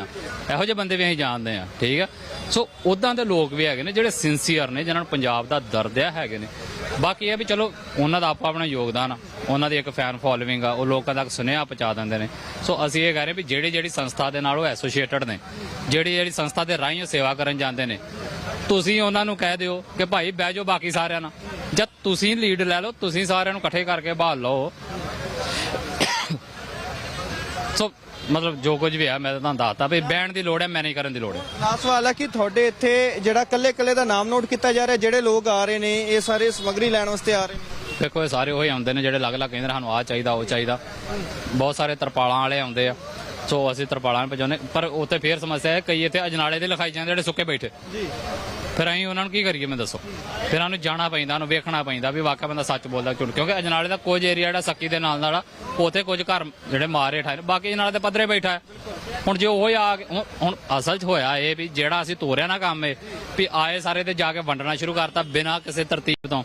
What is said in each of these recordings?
ਹੋਈਆਂ ਇਹੋ ਜਿਹੇ ਬੰਦੇ ਵੀ ਅਸੀਂ ਜਾਣਦੇ ਆ ਠੀਕ ਆ? ਸੋ ਉਦਾਂ ਦੇ ਲੋਕ ਵੀ ਹੈਗੇ ਨੇ ਜਿਹੜੇ ਸਿੰਸੀਅਰ ਨੇ, ਜਿਨ੍ਹਾਂ ਨੂੰ ਪੰਜਾਬ ਦਾ ਦਰਦ ਆ, ਹੈਗੇ ਨੇ। ਬਾਕੀ ਇਹ ਵੀ ਚਲੋ, ਉਹਨਾਂ ਦਾ ਆਪਾ ਆਪਣਾ ਯੋਗਦਾਨ ਆ। ਉਹਨਾਂ ਦੀ ਇੱਕ ਫੈਨ ਫੋਲੋਇੰਗ ਆ, ਉਹ ਲੋਕਾਂ ਤੱਕ ਸੁਨੇਹਾ ਪਹੁੰਚਾ ਦਿੰਦੇ ਨੇ। ਸੋ ਅਸੀਂ ਇਹ ਕਹਿ ਰਹੇ ਵੀ ਜਿਹੜੀ ਜਿਹੜੀ ਸੰਸਥਾ ਦੇ ਨਾਲ ਉਹ ਐਸੋਸੀਏਟਡ ਨੇ, ਜਿਹੜੀ ਜਿਹੜੀ ਸੰਸਥਾ ਦੇ ਰਾਹੀਂ ਸੇਵਾ ਕਰਨ ਜਾਂਦੇ ਨੇ। ਤੁਸੀਂ ਉਹਨਾਂ ਨੂੰ ਕਹਿ ਦਿਓ ਕਿ ਭਾਈ ਬਹਿ ਜਾਓ ਬਾਕੀ ਸਾਰਿਆਂ ਨਾਲ। ਜਦ ਤੁਸੀਂ ਲੀਡ ਲੈ ਲਓ, ਤੁਸੀਂ ਸਾਰਿਆਂ ਨੂੰ ਇਕੱਠੇ ਕਰਕੇ ਬਹਾਲ ਲਓ। ਸੋ ਮਤਲਬ ਜੋ ਕੁਝ ਵੀ ਹੈ ਮੈਂ ਤਾਂ ਤੁਹਾਨੂੰ ਦੱਸਤਾ ਵੀ ਬੈਣ ਦੀ ਲੋੜ ਹੈ ਮੈਂ ਨਹੀਂ ਕਰਨ ਦੀ ਲੋੜ ਹੈ। ਲਾਸਟ ਸਵਾਲ ਹੈ ਕਿ ਤੁਹਾਡੇ ਇੱਥੇ ਜਿਹੜਾ ਕੱਲੇ ਕੱਲੇ ਦਾ ਨਾਮ ਨੋਟ ਕੀਤਾ ਜਾ ਰਿਹਾ ਜਿਹੜੇ ਲੋਕ ਆ ਰਹੇ ਨੇ ਇਹ ਸਾਰੇ ਸਮੱਗਰੀ ਲੈਣ ਵਾਸਤੇ ਆ ਰਹੇ ਨੇ? ਦੇਖੋ ਇਹ ਸਾਰੇ ਉਹੀ ਆਉਂਦੇ ਨੇ ਜਿਹੜੇ ਅਲੱਗ-ਅਲੱਗ ਕਹਿੰਦੇ ਨੇ ਸਾਨੂੰ ਆਹ ਚਾਹੀਦਾ ਉਹ ਚਾਹੀਦਾ। ਬਹੁਤ ਸਾਰੇ ਤਰਪਾਲਾਂ ਵਾਲੇ ਆਉਂਦੇ ਆ। ਸੋ ਅਸੀਂ ਤਰਪਾਲਾਂ ਨੂੰ ਪਹੁੰਚਾਉਂਦੇ ਪਰ ਉੱਥੇ ਫੇਰ ਸਮੱਸਿਆ ਹੈ ਕਈ ਇੱਥੇ ਅਜਨਾਲੇ ਦੇ ਲਿਖਾਈ ਜਾਂਦੇ ਜਿਹੜੇ ਸੁੱਕੇ ਬੈਠੇ। ਜੀ। ਫਿਰ ਅਸੀਂ ਉਹਨਾਂ ਨੂੰ ਕੀ ਕਰੀਏ ਮੈਂ ਦੱਸੋ। ਫਿਰ ਉਹਨਾਂ ਜਾਣਾ ਪੈਂਦਾ ਉਹਨੂੰ ਵੇਖਣਾ ਪੈਂਦਾ ਵੀ ਵਾਕਿਆ ਬੰਦਾ ਸੱਚ ਬੋਲਦਾ ਝੂਠ ਕਿਉਂਕਿ ਅਜਨਾਲੇ ਦਾ ਕੁਝ ਏਰੀਆ ਜਿਹੜਾ ਸੱਕੀ ਦੇ ਨਾਲ ਨਾਲ ਉੱਥੇ ਕੁਝ ਘਰ ਜਿਹੜੇ ਮਾਰੇ ਠਾਏ ਬਾਕੀ ਅਜਨਾਲੇ ਦੇ ਪੱਧਰੇ ਬੈਠਾ ਹੁਣ ਜੇ ਉਹ ਆ ਕੇ- ਹੁਣ- ਹੁਣ ਅਸਲ 'ਚ ਹੋਇਆ ਇਹ ਵੀ ਜਿਹੜਾ ਅਸੀਂ ਤੋਰਿਆ ਨਾ ਕੰਮ ਇਹ ਵੀ ਆਏ ਸਾਰੇ ਤੇ ਜਾ ਕੇ ਵੰਡਣਾ ਸ਼ੁਰੂ ਕਰਤਾ ਬਿਨਾਂ ਕਿਸੇ ਤਰਤੀਬ ਤੋਂ।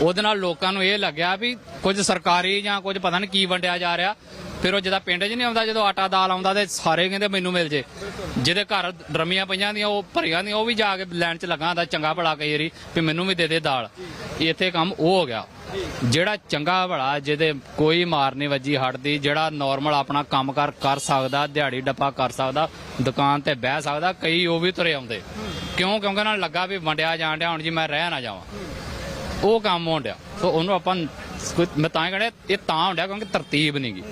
ਉਹਦੇ ਨਾਲ ਲੋਕਾਂ ਨੂੰ ਇਹ ਲੱਗਿਆ ਵੀ ਕੁਝ ਸਰਕਾਰੀ ਜਾਂ ਕੁਝ ਪਤਾ ਨਹੀਂ ਕੀ ਵੰਡਿਆ ਜਾ ਰਿਹਾ। ਫਿਰ ਉਹ ਜਿਹਦਾ ਪਿੰਡ 'ਚ ਨਹੀਂ ਆਉਂਦਾ ਜਦੋਂ ਆਟਾ ਦਾਲ ਆਉਂਦਾ ਤੇ ਸਾਰੇ ਕਹਿੰਦੇ ਮੈਨੂੰ ਮਿਲ ਜੇ। ਜਿਹਦੇ ਘਰ ਡਰਮੀਆਂ ਪਈਆਂ ਦੀਆਂ ਉਹ ਭਰੀਆਂ ਦੀਆਂ ਉਹ ਵੀ ਜਾ ਕੇ ਲੈਣ 'ਚ ਲੱਗਾ ਹੁੰਦਾ ਚੰਗਾ ਭਲਾ ਕਈ ਵਾਰੀ ਵੀ ਮੈਨੂੰ ਵੀ ਦੇ ਦੇ ਦਾਲ। ਇੱਥੇ ਕੰਮ ਉਹ ਹੋ ਗਿਆ। ਜਿਹੜਾ ਚੰਗਾ ਭਲਾ ਜਿਹਦੇ ਕੋਈ ਮਾਰ ਨਹੀਂ ਵੱਜੀ ਹਟਦੀ ਜਿਹੜਾ ਨਾਰਮਲ ਆਪਣਾ ਕੰਮ ਕਰ ਕਰ ਸਕਦਾ ਦਿਹਾੜੀ ਡੱਪਾ ਕਰ ਸਕਦਾ ਦੁਕਾਨ ਤੇ ਬਹਿ ਸਕਦਾ ਕਈ ਉਹ ਵੀ ਤੁਰੇ ਆਉਂਦੇ। ਕਿਉਂ? ਕਿਉਂਕਿ ਉਹਨਾਂ ਨੂੰ ਲੱਗਾ ਵੀ ਵੰਡਿਆ ਜਾਣ ਡਿਆ ਹੁਣ ਜੀ ਮੈਂ ਰਹਿ ਨਾ ਜਾਵਾਂ। ਉਹ ਕੰਮ ਹੋਣ ਡਿਆ। ਸੋ ਉਹਨੂੰ ਆਪਾਂ ਮੈਂ ਤਾਂ ਹੀ ਕਹਿੰਦਾ ਇਹ ਤਾਂ ਹੋਣ ਡਿਆ ਕਿਉਂਕਿ ਤਰਤੀਬ ਨਹੀਂਗੀ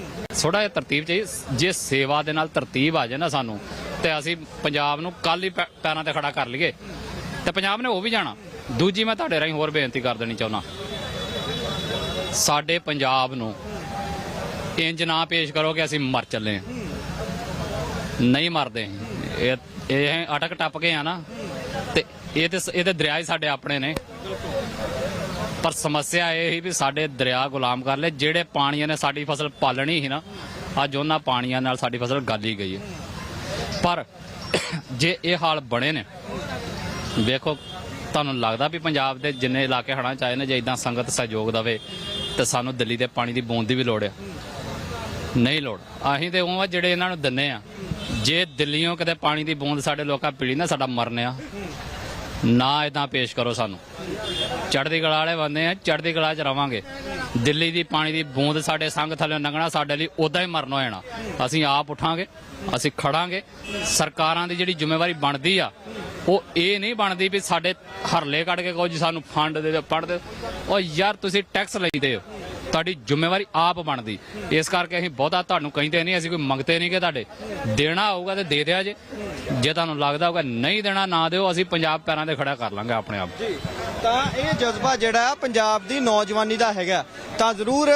ਥੋੜਾ ਜਿਹਾ ਤਰਤੀਬ ਚਾਹੀਦੀ ਜੇ ਸੇਵਾ ਦੇ ਨਾਲ ਤਰਤੀਬ ਆ ਜਾਏ ਨਾ ਸਾਨੂੰ, ਤੇ ਅਸੀਂ ਪੰਜਾਬ ਨੂੰ ਕੱਲ ਹੀ ਪੈ- ਪੈਰਾਂ ਤੇ ਖੜਾ ਕਰ ਲਈਏ। ਤੇ ਪੰਜਾਬ ਨੇ ਉਹ ਵੀ ਜਾਣਾ। ਦੂਜੀ ਮੈਂ ਤੁਹਾਡੇ ਰਾਹੀਂ ਹੋਰ ਬੇਨਤੀ ਕਰ ਦੇਣੀ ਚਾਹੁੰਦਾ। ਸਾਡੇ ਪੰਜਾਬ ਨੂੰ ਇੰਜ ਨਾ ਪੇਸ਼ ਕਰੋ ਕਿ ਅਸੀਂ ਮਰ ਚੱਲੇ ਹਾਂ। ਨਹੀਂ ਮਰਦੇ। ਇਹ ਇਹ ਅਟਕ ਟੱਪ ਕੇ ਆ ਨਾ। ਤੇ ਇਹ ਤੇ ਇਹ ਤੇ ਦਰਿਆ ਹੀ ਸਾਡੇ ਆਪਣੇ ਨੇ। ਪਰ ਸਮੱਸਿਆ ਇਹ ਹੀ ਵੀ ਸਾਡੇ ਦਰਿਆ ਗੁਲਾਮ ਕਰ ਲਏ, ਜਿਹੜੇ ਪਾਣੀਆਂ ਨੇ ਸਾਡੀ ਫਸਲ ਪਾਲਣੀ ਸੀ ਨਾ, ਅੱਜ ਉਹਨਾਂ ਪਾਣੀਆਂ ਨਾਲ ਸਾਡੀ ਫਸਲ ਗਾਲੀ ਗਈ ਹੈ। ਪਰ ਜੇ ਇਹ ਹਾਲ ਬਣੇ ਨੇ, ਵੇਖੋ, ਤੁਹਾਨੂੰ ਲੱਗਦਾ ਵੀ ਪੰਜਾਬ ਦੇ ਜਿੰਨੇ ਇਲਾਕੇ ਹੜ੍ਹਾਂ ਚ ਆਏ ਨੇ, ਜੇ ਇਦਾਂ ਸੰਗਤ ਸਹਿਯੋਗ ਦਵੇ ਤੇ ਸਾਨੂੰ ਦਿੱਲੀ ਦੇ ਪਾਣੀ ਦੀ ਬੂੰਦ ਦੀ ਵੀ ਲੋੜ ਹੈ ਨਹੀਂ ਲੋੜ। ਅਸੀਂ ਤੇ ਉਹ ਆ ਜਿਹੜੇ ਇਹਨਾਂ ਨੂੰ ਦਿੰਨੇ ਆ, ਜੇ ਦਿੱਲੀੋਂ ਕਿਤੇ ਪਾਣੀ ਦੀ ਬੂੰਦ ਸਾਡੇ ਲੋਕਾਂ ਪੀੜੀ ਨਾ, ਸਾਡਾ ਮਰਨੇ ਆ। ਨਾ ਇਦਾਂ ਪੇਸ਼ ਕਰੋ ਸਾਨੂੰ। ਚੜ੍ਹਦੀ ਕਲਾ ਵਾਲੇ ਬੰਦੇ ਆ, ਚੜ੍ਹਦੀ ਕਲਾ ਚ ਰਵਾਂਗੇ। ਦਿੱਲੀ ਦੀ ਪਾਣੀ ਦੀ ਬੂੰਦ ਸਾਡੇ ਸੰਗ ਥੱਲੇ ਲੰਘਣਾ, ਸਾਡੇ ਲਈ ਉਦਾਂ ਹੀ ਮਰਨ ਹੋ ਜਾਣਾ। ਅਸੀਂ ਆਪ ਉਠਾਂਗੇ, ਅਸੀਂ ਖੜਾਂਗੇ। ਸਰਕਾਰਾਂ ਦੀ ਜਿਹੜੀ ਜ਼ਿੰਮੇਵਾਰੀ ਬਣਦੀ ਆ, ਉਹ ਇਹ ਨਹੀਂ ਬਣਦੀ ਵੀ ਸਾਡੇ ਹਰਲੇ ਕੱਢ ਕੇ ਕਹੋ ਜੀ ਸਾਨੂੰ ਫੰਡ ਦੇ ਦਿਓ ਫੰਡ ਦਿਓ। ਉਹ ਯਾਰ ਤੁਸੀਂ ਟੈਕਸ ਲੈਂਦੇ ਹੋ। ਤੁਹਾਡੀ ਜ਼ਿੰਮੇਵਾਰੀ ਆਪ ਬਣਦੀ। ਇਸ ਕਰਕੇ ਅਸੀਂ ਬਹੁਤਾ ਤੁਹਾਨੂੰ ਕਹਿੰਦੇ ਨਹੀਂ, ਅਸੀਂ ਕੋਈ ਮੰਗਤੇ ਨਹੀਂ ਕਿ ਤੁਹਾਡੇ। ਦੇਣਾ ਹੋਊਗਾ ਤੇ ਦੇ ਦਿਆ ਜੇ। ਜੇ ਤੁਹਾਨੂੰ ਲੱਗਦਾ ਹੋਊਗਾ ਨਹੀਂ ਦੇਣਾ, ਨਾ ਦਿਓ, ਅਸੀਂ ਪੰਜਾਬ ਪੈਰਾਂ ਤੇ ਖੜਾ ਕਰ ਲਾਂਗੇ ਆਪਣੇ ਆਪ। ਤਾਂ ਇਹ ਜਜ਼ਬਾ ਜਿਹੜਾ ਪੰਜਾਬ ਦੀ ਨੌਜਵਾਨੀ ਦਾ ਹੈਗਾ। ਤਾਂ ਜ਼ਰੂਰ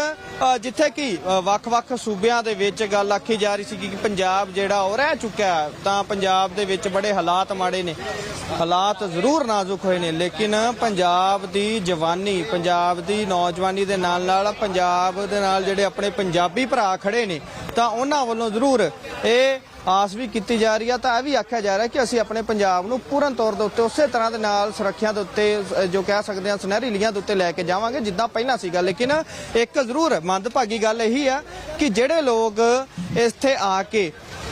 ਜਿੱਥੇ ਕਿ ਵੱਖ-ਵੱਖ ਸੂਬਿਆਂ ਦੇ ਵਿੱਚ ਗੱਲ ਆਖੀ ਜਾ ਰਹੀ ਸੀ ਕਿ ਪੰਜਾਬ ਜਿਹੜਾ ਉਹ ਰਹਿ ਚੁੱਕਿਆ ਤਾਂ ਪੰਜਾਬ ਦੇ ਵਿੱਚ ਬੜੇ ਹਾਲਾਤ ਮਾੜੇ ਨੇ। ਹਾਲਾਤ ਜ਼ਰੂਰ ਨਾਜ਼ੁਕ ਹੋਏ ਨੇ, ਲੇਕਿਨ ਪੰਜਾਬ ਦੀ ਜਵਾਨੀ, ਪੰਜਾਬ ਦੀ ਨੌਜਵਾਨੀ ਦੇ ਨਾਲ ਨਾਲ ਪੰਜਾਬ ਦੇ ਨਾਲ ਜਿਹੜੇ ਆਪਣੇ ਪੰਜਾਬੀ ਭਰਾ ਖੜੇ ਨੇ, ਤਾਂ ਉਹਨਾਂ ਵੱਲੋਂ ਜ਼ਰੂਰ ਇਹ ਆਸ ਵੀ ਕੀਤੀ ਜਾ ਰਹੀ ਆ, ਤਾਂ ਇਹ ਵੀ ਆਖਿਆ ਜਾ ਰਿਹਾ ਕਿ ਅਸੀਂ ਆਪਣੇ ਪੰਜਾਬ ਨੂੰ ਪੂਰਨ ਤੌਰ ਦੇ ਉੱਤੇ ਉਸੇ ਤਰ੍ਹਾਂ ਦੇ ਨਾਲ ਸੁਰੱਖਿਆ ਦੇ ਉੱਤੇ ਜੋ ਕਹਿ ਸਕਦੇ ਹਾਂ, ਸੁਨਹਿਰੀ ਲੀਆਂ ਦੇ ਉੱਤੇ ਲੈ ਕੇ ਜਾਵਾਂਗੇ, ਜਿੱਦਾਂ ਪਹਿਲਾਂ ਸੀਗਾ। ਲੇਕਿਨ ਇੱਕ ਜ਼ਰੂਰ ਮੰਦਭਾਗੀ ਗੱਲ ਇਹੀ ਆ ਕਿ ਜਿਹੜੇ ਲੋਕ ਇੱਥੇ ਆ ਕੇ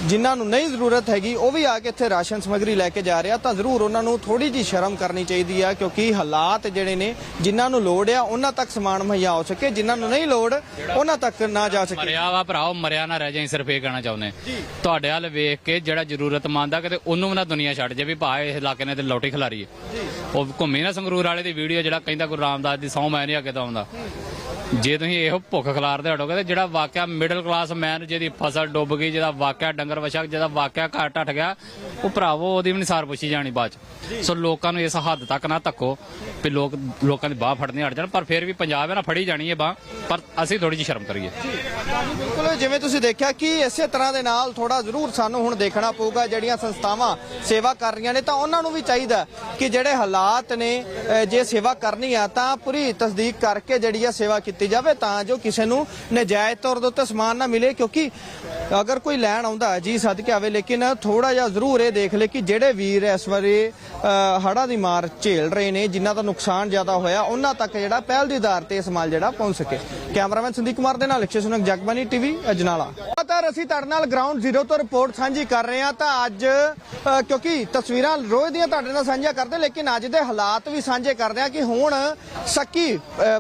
ਜਿਨ੍ਹਾਂ ਨੂੰ ਨਹੀਂ ਜ਼ਰੂਰਤ ਹੈਗੀ ਉਹ ਵੀ ਆ ਕੇ ਇੱਥੇ ਰਾਸ਼ਨ ਸਮੱਗਰੀ ਲੈ ਕੇ ਜਾ ਰਿਹਾ ਤਾਂ ਜ਼ਰੂਰ ਉਹਨਾਂ ਨੂੰ ਥੋੜੀ ਜੀ ਸ਼ਰਮ ਕਰਨੀ ਚਾਹੀਦੀ ਆ ਕਿਉਂਕਿ ਹਾਲਾਤ ਜਿਹੜੇ ਨੇ ਜਿਨ੍ਹਾਂ ਨੂੰ ਲੋੜ ਆ ਉਹਨਾਂ ਤੱਕ ਸਮਾਨ ਮੁਹੱਈਆ ਹੋ ਸਕੇ ਜਿਨ੍ਹਾਂ ਨੂੰ ਨਹੀਂ ਲੋੜ ਉਹਨਾਂ ਤੱਕ ਨਾ ਜਾ ਸਕੇ। ਮਰਿਆ ਵਾ ਭਰਾਓ ਮਰਿਆ ਨਾ ਰਹਿ ਜਾਈ ਸਿਰਫ ਇਹ ਕਹਿਣਾ ਚਾਹੁੰਦੇ ਤੁਹਾਡੇ ਵੱਲ ਵੇਖ ਕੇ ਜਿਹੜਾ ਜ਼ਰੂਰਤਮੰਦ ਆ ਕਿਤੇ ਉਹਨੂੰ ਵੀ ਨਾ ਦੁਨੀਆ ਛੱਡ ਜੇ ਵੀ ਭਾ ਇਸ ਇਲਾਕੇ ਨੇ ਤੇ ਲੋਟੀ ਖਿਲਾਰੀ ਹੈ ਉਹ ਘੁੰਮੀ ਨਾ ਸੰਗਰੂਰ ਵਾਲੇ ਦੀ ਵੀਡੀਓ ਜਿਹੜਾ ਕਹਿੰਦਾ ਗੁਰੂ ਰਾਮਦਾਸ ਦੀ ਸੌ ਮੈਂ ਨਹੀਂ ਅੱਗੇ ਤੋਂ ਆਉਂਦਾ। ਜੇ ਤੁਸੀਂ ਇਹੋ ਭੁੱਖ ਖਿਲਾਰਦੇ ਹਟੋਗੇ ਤੇ ਜਿਹੜਾ ਵਾਕਿਆ ਮਿਡਲ ਕਲਾਸ ਮੈਨ ਜਿਹਦੀ ਫਸਲ ਡੁੱਬ ਗਈ ਜਿਹਦਾ ਵਾਕਿਆ ਡੰਗਰ ਵਛਕ ਜਿਹਦਾ ਵਾਕਿਆ ਘਰ ਟੱਟ ਗਿਆ ਉਹ ਭਰਾਵੋ ਉਹਦੀ ਵੀ ਨੀ ਸਾਰ ਪੁੱਛੀ ਜਾਣੀ ਬਾਅਦ ਚ। ਸੋ ਲੋਕਾਂ ਨੂੰ ਇਸ ਹੱਦ ਤੱਕ ਨਾ ਧੱਕੋ ਵੀ ਲੋਕ ਲੋਕਾਂ ਦੀ ਬਾਹ ਫੜਨੀ ਹਟ ਜਾਣ ਪਰ ਫਿਰ ਵੀ ਪੰਜਾਬ ਹੈ ਨਾ ਫੜੀ ਜਾਣੀ ਹੈ ਬਾਹ ਪਰ ਅਸੀਂ ਥੋੜੀ ਜਿਹੀ ਸ਼ਰਮ ਕਰੀਏ। ਬਿਲਕੁਲ। ਜਿਵੇਂ ਤੁਸੀਂ ਦੇਖਿਆ ਕਿ ਇਸੇ ਤਰ੍ਹਾਂ ਦੇ ਨਾਲ ਥੋੜਾ ਜ਼ਰੂਰ ਸਾਨੂੰ ਹੁਣ ਦੇਖਣਾ ਪਊਗਾ ਜਿਹੜੀਆਂ ਸੰਸਥਾਵਾਂ ਸੇਵਾ ਕਰ ਰਹੀਆਂ ਨੇ ਤਾਂ ਉਹਨਾਂ ਨੂੰ ਵੀ ਚਾਹੀਦਾ ਕਿ ਜਿਹੜੇ ਹਾਲਾਤ ਨੇ ਜੇ ਸੇਵਾ ਕਰਨੀ ਆ ਤਾਂ ਪੂਰੀ ਤਸਦੀਕ ਕਰਕੇ ਜਿਹੜੀ ਆ ਸੇਵਾ ਕੀਤੀ ਜਾਵੇ ਤਾਂ ਜੋ ਕਿਸੇ ਨੂੰ ਨਜਾਇਜ਼ ਤੌਰ ਦੇ ਉੱਤੇ ਸਮਾਨ ਨਾ ਮਿਲੇ, ਕਿਉਂਕਿ ਅਗਰ ਕੋਈ ਲੈਣ ਆਉਂਦਾ ਜੀ ਸਦਕੇ ਆਵੇ, ਲੇਕਿਨ ਥੋੜਾ ਜਿਹਾ ਜ਼ਰੂਰ ਇਹ ਦੇਖ ਲੈ ਕਿ ਜਿਹੜੇ ਵੀਰ ਇਸ ਵਾਰੇ ਹੜਾ ਦੀ ਮਾਰ ਝੇਲ ਰਹੇ ਨੇ, ਜਿਨ੍ਹਾਂ ਦਾ ਨੁਕਸਾਨ ਜ਼ਿਆਦਾ ਹੋਇਆ, ਉਹਨਾਂ ਤੱਕ ਜਿਹੜਾ ਪਹਿਲ ਦੀ ਆਧਾਰ ਤੇ ਇਹ ਸਮਾਨ ਜਿਹੜਾ ਪਹੁੰਚ ਸਕੇ। ਕੈਮਰਾਮੈਨ ਸੰਦੀਪ ਕੁਮਾਰ ਦੇ ਨਾਲ ਅਕਸ਼ੇ ਸੁਨਕ ਜਗਬਾਨੀ ਟੀਵੀ, ਅਜਨਾਲਾ। ਲਗਾਤਾਰ ਅਸੀਂ ਤੁਹਾਡੇ ਨਾਲ ਗਰਾਊਂਡ ਜ਼ੀਰੋ ਤੋਂ ਰਿਪੋਰਟ ਸਾਂਝੀ ਕਰ ਰਹੇ ਹਾਂ ਤਾਂ ਅੱਜ ਕਿਉਂਕਿ ਤਸਵੀਰਾਂ ਰੋਜ਼ ਦੀਆਂ ਤੁਹਾਡੇ ਨਾਲ ਸਾਂਝੀਆਂ ਕਰਦੇ, ਲੇਕਿਨ ਅੱਜ ਦੇ ਹਾਲਾਤ ਵੀ ਸਾਂਝੇ ਕਰਦੇ ਹਾਂ ਕਿ ਹੁਣ ਸੱਕੀ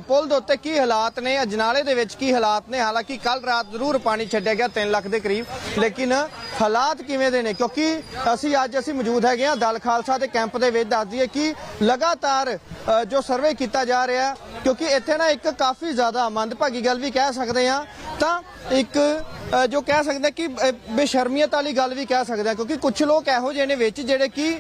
ਪੁਲ ਦੇ ਉੱਤੇ ਕੀ ਹਾਲਾਤ ਨੇ, ਅਜਨਾਲੇ ਦੇ ਵਿੱਚ ਕੀ ਹਾਲਾਤ ਨੇ, ਹਾਲਾਂਕਿ ਕੱਲ ਰਾਤ ਜ਼ਰੂਰ ਪਾਣੀ ਛੱਡਿਆ ਗਿਆ 3 ਲੱਖ ਦੇ ਕਰੀਬ, ਲੇਕਿਨ ਹਾਲਾਤ ਕਿਵੇਂ ਦੇ ਨੇ? ਕਿਉਂਕਿ ਅਸੀਂ ਅੱਜ ਅਸੀਂ ਮੌਜੂਦ ਹੈਗੇ ਹਾਂ ਦਲ ਖਾਲਸਾ ਦੇ ਕੈਂਪ ਦੇ ਵਿੱਚ, ਦੱਸ ਦਈਏ ਕਿ ਲਗਾਤਾਰ ਜੋ ਸਰਵੇ ਕੀਤਾ ਜਾ ਰਿਹਾ, ਕਿਉਂਕਿ ਇੱਥੇ ਨਾ ਇੱਕ ਕਾਫੀ ਜ਼ਿਆਦਾ ਮੰਦਭਾਗੀ ਗੱਲ ਵੀ ਕਹਿ ਸਕਦੇ ਹਾਂ, ਤਾਂ ਇੱਕ ਜੋ ਕਹਿ ਸਕਦੇ ਕਿ ਬੇਸ਼ਰਮੀਅਤ ਵਾਲੀ ਗੱਲ ਵੀ ਕਹਿ ਸਕਦੇ ਹਾਂ ਕਿਉਂਕਿ ਕੁਝ ਲੋਕ ਇਹੋ ਜਿਹੇ ਨੇ ਵਿੱਚ ਜਿਹੜੇ ਕਿ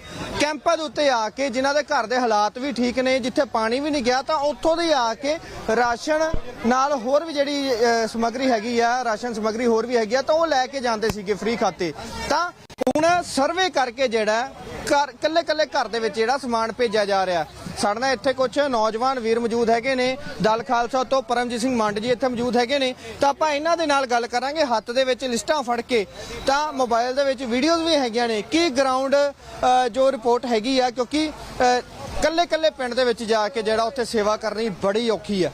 ਕੈਂਪਾਂ ਦੇ ਉੱਤੇ ਆ ਕੇ ਜਿਨ੍ਹਾਂ ਦੇ ਘਰ ਦੇ ਹਾਲਾਤ ਵੀ ਠੀਕ ਨੇ ਜਿੱਥੇ ਪਾਣੀ ਵੀ ਨਹੀਂ ਗਿਆ ਤਾਂ ਉੱਥੋਂ ਦੇ ਆ ਕੇ ਰਾਸ਼ਨ ਨਾਲ ਹੋਰ ਵੀ ਜਿਹੜੀ ਅ, ਸਮੱਗਰੀ ਹੈਗੀ ਆ ਰਾਸ਼ਨ ਸਮੱਗਰੀ ਹੋਰ ਵੀ ਹੈਗੀ ਆ ਤਾਂ ਉਹ ਲੈ ਕੇ ਜਾਂਦੇ ਸੀਗੇ ਫ੍ਰੀ ਖਾਤੇ। ਤਾਂ ਹੁਣ ਸਰਵੇ ਕਰਕੇ ਜਿਹੜਾ ਘਰ ਕੱਲੇ ਕੱਲੇ ਘਰ ਦੇ ਵਿੱਚ ਜਿਹੜਾ ਸਮਾਨ ਭੇਜਿਆ ਜਾ ਰਿਹਾ। ਸਾਡੇ ਨਾਲ ਇੱਥੇ ਕੁਝ ਨੌਜਵਾਨ ਵੀਰ ਮੌਜੂਦ ਹੈਗੇ ਨੇ, ਦਲ ਖਾਲਸਾ ਤੋਂ ਪਰਮਜੀਤ ਸਿੰਘ ਮੰਡ ਜੀ ਇੱਥੇ ਮੌਜੂਦ ਹੈਗੇ ਨੇ। ਤਾਂ ਆਪਾਂ ਇਹਨਾਂ ਦੇ ਨਾਲ ਗੱਲ ਕਰਾਂਗੇ, ਹੱਥ ਦੇ ਵਿੱਚ ਲਿਸਟਾਂ ਫੜ ਕੇ। ਤਾਂ ਮੋਬਾਈਲ ਦੇ ਵਿੱਚ ਵੀਡੀਓਜ਼ ਵੀ ਹੈਗੀਆਂ ਨੇ। ਕੀ ਗਰਾਊਂਡ ਜੋ ਰਿਪੋਰਟ ਹੈਗੀ ਆ, ਕਿਉਂਕਿ ਕੱਲੇ ਕੱਲੇ ਪਿੰਡ ਦੇ ਵਿੱਚ ਜਾ ਕੇ ਜਿਹੜਾ ਉੱਥੇ ਸੇਵਾ ਕਰਨੀ ਬੜੀ ਔਖੀ ਆ।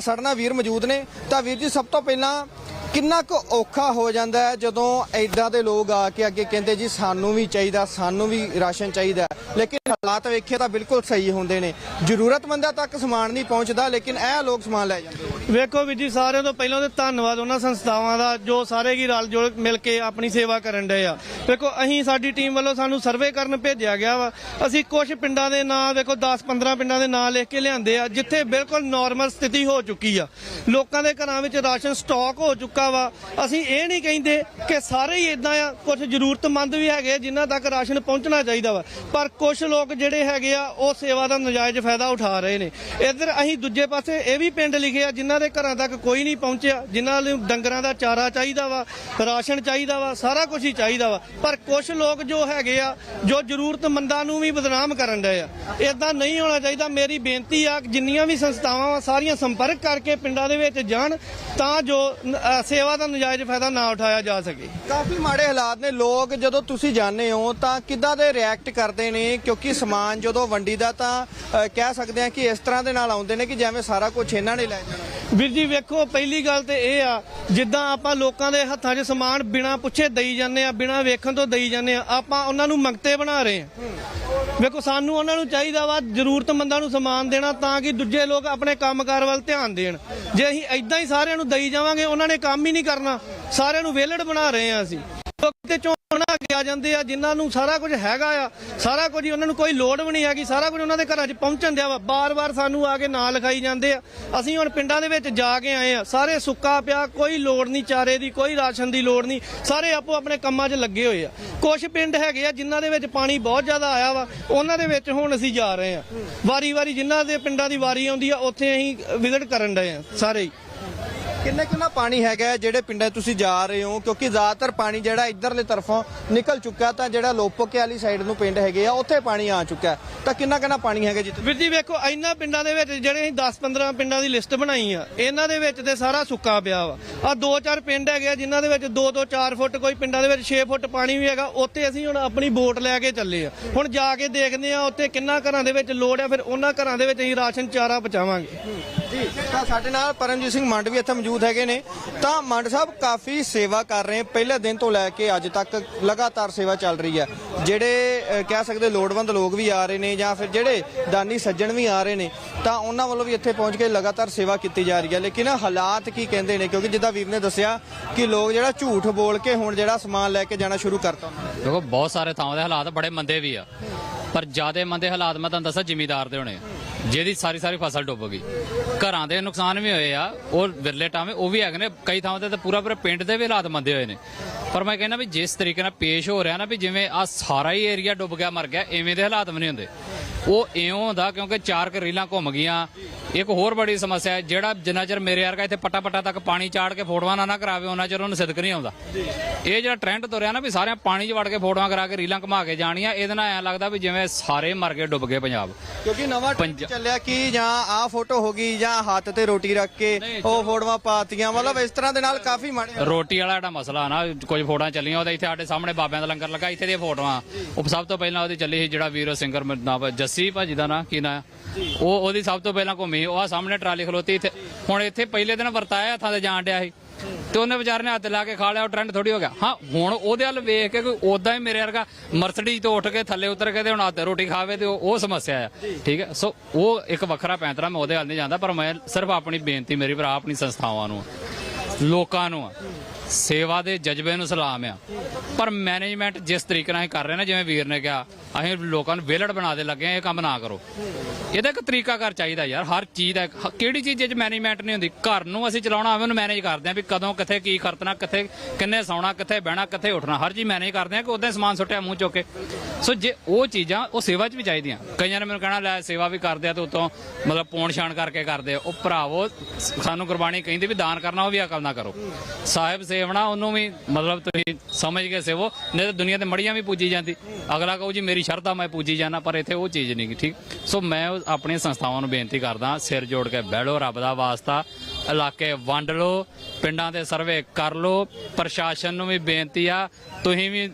ਸਾਡੇ ਨਾਲ ਵੀਰ ਮੌਜੂਦ ਨੇ। ਤਾਂ ਵੀਰ ਜੀ, ਸਭ ਤੋਂ ਪਹਿਲਾਂ ਕਿੰਨਾ ਕੁ ਔਖਾ ਹੋ ਜਾਂਦਾ ਹੈ ਜਦੋਂ ਐਦਾਂ ਦੇ ਲੋਕ ਆ ਕੇ ਅੱਗੇ ਕਹਿੰਦੇ ਜੀ ਸਾਨੂੰ ਵੀ ਚਾਹੀਦਾ, ਸਾਨੂੰ ਵੀ ਰਾਸ਼ਨ ਚਾਹੀਦਾ ਲੇਕਿਨ ਹਾਲਾਤ ਵੇਖੇ ਤਾਂ ਬਿਲਕੁਲ ਸਹੀ ਹੁੰਦੇ ਨੇ। ਜ਼ਰੂਰਤਮੰਦਾਂ ਤੱਕ ਸਮਾਨ ਨਹੀਂ ਪਹੁੰਚਦਾ, ਲੇਕਿਨ ਇਹ ਲੋਕ ਸਮਾਨ ਲੈ ਜਾਂਦੇ ਵੇਖੋ ਵੀਰ ਜੀ, ਸਾਰਿਆਂ ਤੋਂ ਪਹਿਲਾਂ ਤੇ ਧੰਨਵਾਦ ਉਹਨਾਂ ਸੰਸਥਾਵਾਂ ਦਾ ਜੋ ਸਾਰੇ ਹੀ ਰਲ ਜੁਲ ਮਿਲ ਕੇ ਆਪਣੀ ਸੇਵਾ ਕਰਨ ਡਏ ਆ। ਵੇਖੋ, ਅਸੀਂ ਸਾਡੀ ਟੀਮ ਵੱਲੋਂ ਸਾਨੂੰ ਸਰਵੇ ਕਰਨ ਭੇਜਿਆ ਗਿਆ ਵਾ। ਅਸੀਂ ਕੁਝ ਪਿੰਡਾਂ ਦੇ ਨਾਂ ਵੇਖੋ 10-15 ਪਿੰਡਾਂ ਦੇ ਨਾਂ ਲਿਖ ਕੇ ਲਿਆਂਦੇ ਆ, ਜਿੱਥੇ ਬਿਲਕੁਲ ਨਾਰਮਲ ਸਥਿਤੀ ਹੋ ਚੁੱਕੀ ਆ। ਲੋਕਾਂ ਦੇ ਘਰਾਂ ਵਿੱਚ ਰਾਸ਼ਨ ਸਟਾਕ ਹੋ ਚੁੱਕਾ ਵਾ। ਅਸੀਂ ਇਹ ਨਹੀਂ ਕਹਿੰਦੇ ਕਿ ਸਾਰੇ ਹੀ ਇਦਾਂ ਆ ਕੁਝ ਜ਼ਰੂਰਤਮੰਦ ਵੀ ਹੈਗੇ ਆ ਜਿਨ੍ਹਾਂ ਤੱਕ ਰਾਸ਼ਨ ਪਹੁੰਚਣਾ ਚਾਹੀਦਾ ਵਾ। ਪਰ ਕੁਝ ਲੋਕ ਜਿਹੜੇ ਹੈਗੇ ਆ, ਉਹ ਸੇਵਾ ਦਾ ਨਜਾਇਜ਼ ਫਾਇਦਾ ਉਠਾ ਰਹੇ ਨੇ। ਇੱਧਰ ਅਸੀਂ ਦੂਜੇ ਪਾਸੇ ਇਹ ਵੀ ਪਿੰਡ ਲਿਖੇ ਆ, ਜਿਨ੍ਹਾਂ ਦੇ ਘਰਾਂ ਤੱਕ ਕੋਈ ਨਹੀਂ ਪਹੁੰਚਿਆ, ਜਿਨ੍ਹਾਂ ਨੂੰ ਡੰਗਰਾਂ ਦਾ ਚਾਰਾ ਚਾਹੀਦਾ ਵਾ, ਰਾਸ਼ਨ ਚਾਹੀਦਾ ਵਾ, ਸਾਰਾ ਕੁਝ ਹੀ ਚਾਹੀਦਾ ਵਾ। ਪਰ ਕੁਝ ਲੋਕ ਜੋ ਹੈਗੇ ਆ, ਜੋ ਜ਼ਰੂਰਤਮੰਦਾਂ ਨੂੰ ਵੀ ਬਦਨਾਮ ਕਰਨ ਡਏ ਆ। ਇਦਾਂ ਨਹੀਂ ਹੋਣਾ ਚਾਹੀਦਾ। ਮੇਰੀ ਬੇਨਤੀ ਆ, ਜਿੰਨੀਆਂ ਵੀ ਸੰਸਥਾਵਾਂ ਵਾ, ਸਾਰੀਆਂ ਸੰਪਰਕ ਕਰਕੇ ਪਿੰਡਾਂ ਦੇ ਵਿੱਚ ਜਾਣ, ਤਾਂ ਜੋ ਸੇਵਾ ਦਾ ਨਜਾਇਜ਼ ਫਾਇਦਾ ਨਾ ਉਠਾਇਆ ਜਾ ਸਕੇ। ਕਾਫੀ ਮਾੜੇ ਹਾਲਾਤ ਨੇ। ਲੋਕ ਜਦੋਂ ਤੁਸੀਂ ਜਾਂਦੇ ਹੋ ਤਾਂ ਕਿੱਦਾਂ ਦੇ ਰਿਐਕਟ ਕਰਦੇ ਨੇ? ਕਿਉਂਕਿ ਸਮਾਨ ਜਦੋਂ ਵੰਡੀ ਦਾ ਤਾਂ ਅ, ਕਹਿ ਸਕਦੇ ਆ ਕਿ ਇਸ ਤਰ੍ਹਾਂ ਦੇ ਨਾਲ ਆਉਂਦੇ ਨੇ ਕਿ ਜਿਵੇਂ ਸਾਰਾ ਕੁਝ ਇਹਨਾਂ ਨੇ ਲੈ ਜਾਣਾ। ਵੀਰ ਜੀ, ਵੇਖੋ, ਪਹਿਲੀ ਗੱਲ ਤੇ ਇਹ ਆ, ਜਿੱਦਾਂ ਆਪਾਂ ਲੋਕਾਂ ਦੇ ਹੱਥਾਂ 'ਚ ਸਮਾਨ ਬਿਨਾਂ ਪੁੱਛੇ ਦਈ ਜਾਂਦੇ ਆ, ਬਿਨਾਂ ਵੇਖਣ ਤੋਂ ਦਈ ਜਾਂਦੇ ਆ, ਆਪਾਂ ਉਹਨਾਂ ਨੂੰ ਮੰਗਤੇ ਬਣਾ ਰਹੇ ਆ। ਵੇਖੋ, ਸਾਨੂੰ ਉਹਨਾਂ ਨੂੰ ਚਾਹੀਦਾ ਵਾ ਜ਼ਰੂਰਤਮੰਦਾਂ ਨੂੰ ਸਮਾਨ ਦੇਣਾ ਤਾਂ ਕਿ ਦੂਜੇ ਲੋਕ ਆਪਣੇ ਕੰਮਕਾਰ ਵੱਲ ਧਿਆਨ ਦੇਣ। ਜੇ ਅਸੀਂ ਐਦਾਂ ਹੀ ਸਾਰਿਆਂ ਨੂੰ ਦਈ ਜਾਵਾਂਗੇ, ਉਹਨਾਂ ਨੇ ਕੰਮ ਹੀ ਨਹੀਂ ਕਰਨਾ। ਸਾਰਿਆਂ ਨੂੰ ਵਿਹਲੜ ਬਣਾ ਰਹੇ ਆ ਅਸੀਂ। ਤੇ ਚੋਣਾ ਜਾਂਦੇ ਆ, ਜਿਨ੍ਹਾਂ ਨੂੰ ਸਾਰਾ ਕੁਝ ਹੈਗਾ ਆ, ਸਾਰਾ ਕੁਝ ਉਹਨਾਂ ਨੂੰ ਕੋਈ ਲੋੜ ਵੀ ਨਹੀਂ ਹੈਗੀ, ਸਾਰਾ ਕੁਝ ਉਹਨਾਂ ਦੇ ਘਰਾਂ 'ਚ ਪਹੁੰਚਣ ਦਿਆ ਵਾ। ਬਾਰ-ਬਾਰ ਸਾਨੂੰ ਆ ਕੇ ਨਾਂ ਲਿਖਾਈ ਜਾਂਦੇ ਆ। ਅਸੀਂ ਹੁਣ ਪਿੰਡਾਂ ਦੇ ਵਿੱਚ ਜਾ ਕੇ ਆਏ ਆ। ਸਾਰੇ ਸੁੱਕਾ ਪਿਆ, ਕੋਈ ਲੋੜ ਨਹੀਂ ਚਾਰੇ ਦੀ, ਕੋਈ ਰਾਸ਼ਨ ਦੀ ਲੋੜ ਨਹੀਂ। ਸਾਰੇ ਆਪੋ ਆਪਣੇ ਕੰਮਾਂ 'ਚ ਲੱਗੇ ਹੋਏ ਆ। ਕੁਝ ਪਿੰਡ ਹੈਗੇ ਆ ਜਿਨ੍ਹਾਂ ਦੇ ਵਿੱਚ ਪਾਣੀ ਬਹੁਤ ਜ਼ਿਆਦਾ ਆਇਆ ਵਾ, ਉਹਨਾਂ ਦੇ ਵਿੱਚ ਹੁਣ ਅਸੀਂ ਜਾ ਰਹੇ ਆ। ਵਾਰੀ-ਵਾਰੀ ਜਿਨ੍ਹਾਂ ਦੇ ਪਿੰਡਾਂ ਦੀ ਵਾਰੀ ਆਉਂਦੀ ਆ, ਉੱਥੇ ਅਸੀਂ ਵਿਜ਼ਿਟ ਕਰਨ ਡਏ ਆ, ਸਾਰੇ ਹੀ। ਕਿੰਨੇ ਕਿੰਨਾ ਪਾਣੀ ਹੈਗਾ ਹੈ ਜਿਹੜੇ ਪਿੰਡਾਂ 'ਚ ਤੁਸੀਂ ਜਾ ਰਹੇ ਹੋ, ਕਿਉਂਕਿ ਜ਼ਿਆਦਾਤਰ ਪਾਣੀ ਜਿਹੜਾ ਇਧਰਲੇ ਤਰਫੋਂ ਨਿਕਲ ਚੁੱਕਾ ਤਾਂ ਜਿਹੜਾ ਲੋਪੋਕੇ ਵਾਲੀ ਸਾਈਡ ਨੂੰ ਪਿੰਡ ਹੈਗੇ ਆ, ਉੱਥੇ ਪਾਣੀ ਆ ਚੁੱਕਾ ਹੈ। ਤਾਂ ਕਿੰਨਾ ਕਿੰਨਾ ਪਾਣੀ ਹੈਗਾ ਜਿੱਥੇ ਵੀਰ ਜੀ ਵੇਖੋ, ਇੰਨਾ ਪਿੰਡਾਂ ਦੇ ਵਿੱਚ ਜਿਹੜੇ ਅਸੀਂ 10-15 ਪਿੰਡਾਂ ਦੀ ਲਿਸਟ ਬਣਾਈ ਆ, ਇਹਨਾਂ ਦੇ ਵਿੱਚ ਤੇ ਸਾਰਾ ਸੁੱਕਾ ਪਿਆ ਵਾ। ਆ ਦੋ ਚਾਰ ਪਿੰਡ ਹੈਗੇ ਆ ਜਿਨ੍ਹਾਂ ਦੇ ਵਿੱਚ 2-2 4 ਫੁੱਟ ਕੋਈ ਪਿੰਡਾਂ ਦੇ ਵਿੱਚ 6 ਫੁੱਟ ਪਾਣੀ ਵੀ ਹੈਗਾ, ਉੱਥੇ ਅਸੀਂ ਹੁਣ ਆਪਣੀ ਬੋਟ ਲੈ ਕੇ ਚੱਲੇ ਆ। ਹੁਣ ਜਾ ਕੇ ਦੇਖਦੇ ਆ ਉੱਥੇ ਕਿੰਨਾ ਘਰਾਂ ਦੇ ਵਿੱਚ ਲੋੜ ਆ, ਫਿਰ ਉਹਨਾਂ ਘਰਾਂ ਦੇ ਵਿੱਚ ਅਸੀਂ ਰਾਸ਼ਨ ਚਾਰਾ ਪਹੁੰਚਾਵਾਂਗੇ। ਜੀ ਤਾਂ ਸਾਡੇ ਨਾਲ ਪਰਮਜੀਤ ਸਿੰਘ ਮੰਡ ਵੀ ਇੱਥੇ ਮੌਜੂਦ ਹੈਗੇ ਨੇ। ਤਾਂ ਮੰਡ ਸਾਹਿਬ ਕਾਫੀ ਸੇਵਾ ਕਰ ਰਹੇ ਪਹਿਲੇ ਦਿਨ ਤੋਂ ਲੈ ਕੇ ਅੱਜ ਤੱਕ ਲਗਾਤਾਰ ਸੇਵਾ ਚੱਲ ਰਹੀ ਹੈ। ਜਿਹੜੇ ਅਹ, ਕਹਿ ਸਕਦੇ ਲੋੜਵੰਦ ਲੋਕ ਵੀ ਆ ਰਹੇ ਨੇ ਜਾਂ ਫਿਰ ਜਿਹੜੇ ਦਾਨੀ ਸੱਜਣ ਵੀ ਆ ਰਹੇ ਨੇ ਤਾਂ ਉਹਨਾਂ ਵੱਲੋਂ ਵੀ ਇੱਥੇ ਪਹੁੰਚ ਕੇ ਲਗਾਤਾਰ ਸੇਵਾ ਕੀਤੀ ਜਾ ਰਹੀ ਹੈ। ਲੇਕਿਨ ਹਾਲਾਤ ਕੀ ਕਹਿੰਦੇ ਨੇ? ਕਿਉਂਕਿ ਜਿੱਦਾਂ ਵੀਰ ਨੇ ਦੱਸਿਆ ਕਿ ਲੋਕ ਜਿਹੜਾ ਝੂਠ ਬੋਲ ਕੇ ਹੁਣ ਜਿਹੜਾ ਸਮਾਨ ਲੈ ਕੇ ਜਾਣਾ ਸ਼ੁਰੂ ਕਰਤਾ ਦੇਖੋ ਬਹੁਤ ਸਾਰੇ ਥਾਵਾਂ ਦੇ ਹਾਲਾਤ ਬੜੇ ਮੰਦੇ ਵੀ ਆ। ਪਰ ਜਿਆਦੇ ਮੰਦੇ ਹਾਲਾਤ ਮੈਂ ਤੁਹਾਨੂੰ ਦੱਸਾਂ ਜ਼ਿਮੀਦਾਰ ਦੇ ਹੋਣੇ। ਆ। ਜਿਹਦੀ ਸਾਰੀ ਸਾਰੀ ਫਸਲ ਡੁੱਬ ਗਈ। ਘਰਾਂ ਦੇ ਨੁਕਸਾਨ ਵੀ ਹੋਏ ਆ, ਉਹ ਵਿਰਲੇ ਟਾਵੇਂ, ਉਹ ਵੀ ਹੈਗੇ ਨੇ, ਕਈ ਥਾਵਾਂ ਤੇ ਤਾਂ ਪੂਰਾ ਪੂਰਾ ਪਿੰਡ ਦੇ ਵੀ ਹਾਲਾਤ ਮੰਦੇ ਹੋਏ ਨੇ। ਪਰ ਮੈਂ ਕਹਿੰਦਾ ਵੀ ਜਿਸ ਤਰੀਕੇ ਨਾਲ ਪੇਸ਼ ਹੋ ਰਿਹਾ ਨਾ, ਵੀ ਜਿਵੇਂ ਆ ਸਾਰਾ ਹੀ ਏਰੀਆ ਡੁੱਬ ਗਿਆ, ਮਰ ਗਿਆ, ਐਵੇਂ ਦੇ ਹਾਲਾਤ ਵੀ ਨਹੀਂ ਹੁੰਦੇ। ਉਹ ਇਉਂ ਹੁੰਦਾ ਕਿਉਂਕਿ ਚਾਰ ਕੁ ਰੀਲਾਂ ਘੁੰਮ ਗਈਆਂ। ਇੱਕ ਹੋਰ ਬੜੀ ਸਮੱਸਿਆ ਹੈ ਜਿਹੜਾ ਜਿੰਨਾ ਚਿਰ ਮੇਰੇ ਵਰਗਾ ਇੱਥੇ ਪੱਟਾ ਪੱਟਾ ਤੱਕ ਪਾਣੀ ਚਾੜ ਕੇ ਫੋਟੋਆਂ ਨਾ ਨਾ ਕਰਾਵੇ ਉਹਨਾਂ ਚਿਰ ਉਹਨੂੰ ਸਿਦਕ ਨਹੀਂ ਆਉਂਦਾ। ਇਹ ਜਿਹੜਾ ਟ੍ਰੈਂਡ ਤੁਰਿਆ ਨਾ ਵੀ ਸਾਰਿਆਂ ਪਾਣੀ 'ਚ ਵੜ ਕੇ ਫੋਟੋਆਂ ਕਰਾ ਕੇ ਰੀਲਾਂ ਘੁਮਾ ਕੇ ਜਾਣੀਆਂ ਇਹਦੇ ਨਾਲ ਐਂ ਲੱਗਦਾ ਵੀ ਜਿਵੇਂ ਸਾਰੇ ਮਰ ਗਏ ਡੁੱਬ ਗਏ ਪੰਜਾਬ। ਕਿਉਂਕਿ ਨਵਾਂ ਟ੍ਰੈਂਡ ਚੱਲਿਆ ਕਿ ਜਾਂ ਆਹ ਫੋਟੋ ਹੋ ਗਈ ਜਾਂ ਹੱਥ ਤੇ ਰੋਟੀ ਰੱਖ ਕੇ ਉਹ ਫੋਟੋਆਂ ਪਾਤੀਆਂ ਮਤਲਬ ਇਸ ਤਰ੍ਹਾਂ ਦੇ ਨਾਲ ਕਾਫੀ ਮਾੜੇ ਰੋਟੀ ਵਾਲਾ ਜਿਹੜਾ ਮਸਲਾ ਨਾ ਕੁਝ ਫੋਟੋਆਂ ਚੱਲੀਆਂ ਉਹਦੇ ਇੱਥੇ ਸਾਡੇ ਸਾਹਮਣੇ ਬਾਬਿਆਂ ਦਾ ਲੰਗਰ ਲੱਗਾ ਇੱਥੇ ਦੀਆਂ ਫੋਟੋਆਂ। ਉਹ ਸਭ ਤੋਂ ਪਹਿਲਾਂ ਉਹਦੀ ਚੱਲੀ ਸੀ ਜਿਹੜਾ ਵੀਰ ਸਿੰਗਰ ਨਾਮ ਜੱਸੀ ਭਾਜੀ ਦਾ ਨਾਂ ਕੀ ਨਾਂ? ਉਹ ਉਹਦੀ ਸਭ ਤੋਂ ਪਹਿਲਾਂ ਘੁੰਮੀ ਉਹ ਆ ਸਾਹਮਣੇ ਟਰਾਲੀ ਖਲੋਤੀ ਇੱਥੇ। ਹੁਣ ਇੱਥੇ ਪਹਿਲੇ ਦਿਨ ਵਰਤਾਇਆ ਹੱਥਾਂ ਤੇ ਜਾਣ ਡਿਆ ਸੀ। ਤੇ ਉਹਨੇ ਵਿਚਾਰੇ ਨੇ ਹੱਥ ਲਾ ਕੇ ਖਾ ਲਿਆ ਉਹ ਟ੍ਰੈਂਡ ਥੋੜੀ ਹੋ ਗਿਆ। ਹਾਂ ਹੁਣ ਉਹਦੇ ਵੱਲ ਵੇਖ ਕੇ ਕੋਈ ਉਦਾਂ ਹੀ ਮੇਰੇ ਵਰਗਾ ਮਰਸਡੀਜ਼ ਤੋਂ ਉੱਠ ਕੇ ਥੱਲੇ ਉਤਰ ਕੇ ਤੇ ਹੁਣ ਹੱਥ ਰੋਟੀ ਖਾਵੇ ਤੇ ਉਹ ਸਮੱਸਿਆ ਆ। ਠੀਕ ਹੈ? ਸੋ ਉਹ ਇੱਕ ਵੱਖਰਾ ਪੈਂਤਰਾ ਮੈਂ ਉਹਦੇ ਵੱਲ ਨਹੀਂ ਜਾਂਦਾ ਪਰ ਮੈਂ ਸਿਰਫ ਆਪਣੀ ਬੇਨਤੀ ਮੇਰੀ ਭਰਾ ਆਪਣੀ ਸੰਸਥਾਵਾਂ ਨੂੰ ਲੋਕਾਂ ਨੂੰ ਆ, ਸੇਵਾ ਦੇ ਜਜ਼ਬੇ ਨੂੰ ਸਲਾਮ ਆ। ਪਰ ਮੈਨੇਜਮੈਂਟ ਜਿਸ ਤਰੀਕੇ ਨਾਲ ਇਹ ਕਰ ਰਹੇ ਨੇ, ਜਿਵੇਂ ਵੀਰ ਨੇ ਕਿਹਾ, ਅਸੀਂ ਲੋਕਾਂ ਨੂੰ ਵਿਹਲੜ ਬਣਾ ਦੇ ਲੱਗੇ ਆ, ਇਹ ਕੰਮ ਨਾ ਕਰੋ। ਇਹਦਾ ਇੱਕ ਤਰੀਕਾ ਕਰ ਚਾਹੀਦਾ ਯਾਰ, ਹਰ ਚੀਜ਼ ਦਾ ਹ- ਕਿਹੜੀ ਚੀਜ਼ ਚ ਮੈਨੇਜਮੈਂਟ ਨਹੀਂ ਹੁੰਦੀ? ਘਰ ਨੂੰ ਅਸੀਂ ਚਲਾਉਣਾ ਹੋਵੇ ਉਹਨੂੰ ਮੈਨੇਜ ਕਰਦੇ ਆ ਵੀ ਕਦੋਂ ਕਿੱਥੇ ਕੀ ਖਰਚਣਾ, ਕਿੱਥੇ ਕਿੰਨੇ ਸੌਣਾ, ਕਿੱਥੇ ਬਹਿਣਾ, ਕਿੱਥੇ ਉੱਠਣਾ। ਹਰ ਚੀਜ਼ ਮੈਨੇਜ ਕਰਦੇ ਆ ਕਿ ਉਦਾਂ ਹੀ ਸਮਾਨ ਸੁੱਟਿਆ ਮੂੰਹ ਚੁੱਕ ਕੇ। ਸੋ ਜੇ ਉਹ ਚੀਜ਼ਾਂ ਉਹ ਸੇਵਾ 'ਚ ਵੀ ਚਾਹੀਦੀਆਂ। ਕਈਆਂ ਨੇ ਮੈਨੂੰ ਕਹਿਣਾ, ਲੈ ਸੇਵਾ ਵੀ ਕਰਦੇ ਆ ਤੇ ਉਤੋਂ ਮਤਲਬ ਪੌਣ ਛਾਣ ਕਰਕੇ ਕਰਦੇ ਆ। ਉਹ ਭਰਾਵੋ, ਸਾਨੂੰ ਗੁਰਬਾਣੀ ਕਹਿੰਦੀ ਵੀ ਦਾਨ ਕਰਨਾ, ਉਹ ਵੀ ਅਕਲ ਨਾ ਕਰੋ। ਸਾਹਿਬ ਸੇਵਣਾ ਉਹਨੂੰ ਵੀ ਮਤਲਬ ਤੁਸੀਂ ਸਮਝ ਕੇ ਸੇਵੋ, ਨਹੀਂ ਤਾਂ ਦੁਨੀਆ ਤੇ ਮੜੀਆਂ ਵੀ ਪੂਜੀ ਜਾਂਦੀ। ਅਗਲਾ ਕਹੂ ਜੀ, ਮੇਰੀ ਸ਼ਰਧਾ ਮੈਂ ਪੂਜੀ ਜਾਣਾ ਪਰ ਇੱਥੇ ਉਹ ਚੀਜ਼ ਨਹੀਂ ਠੀਕ? ਸੋ ਮੈਂ ਆਪਣੀਆਂ ਸੰਸਥਾਵਾਂ ਨੂੰ ਬੇਨਤੀ ਕਰਦਾ, ਸਿਰ ਜੋੜ ਕੇ ਬਹਿ ਲਓ, ਰੱਬ ਦਾ ਵਾਸਤਾ। ਇਲਾਕੇ ਵੰਡ ਲਓ, ਪਿੰਡਾਂ ਦੇ ਸਰਵੇ ਕਰ ਲਓ। ਪ੍ਰਸ਼ਾਸਨ ਨੂੰ ਵੀ ਬੇਨਤੀ ਆ, ਤੁਸੀਂ ਵੀ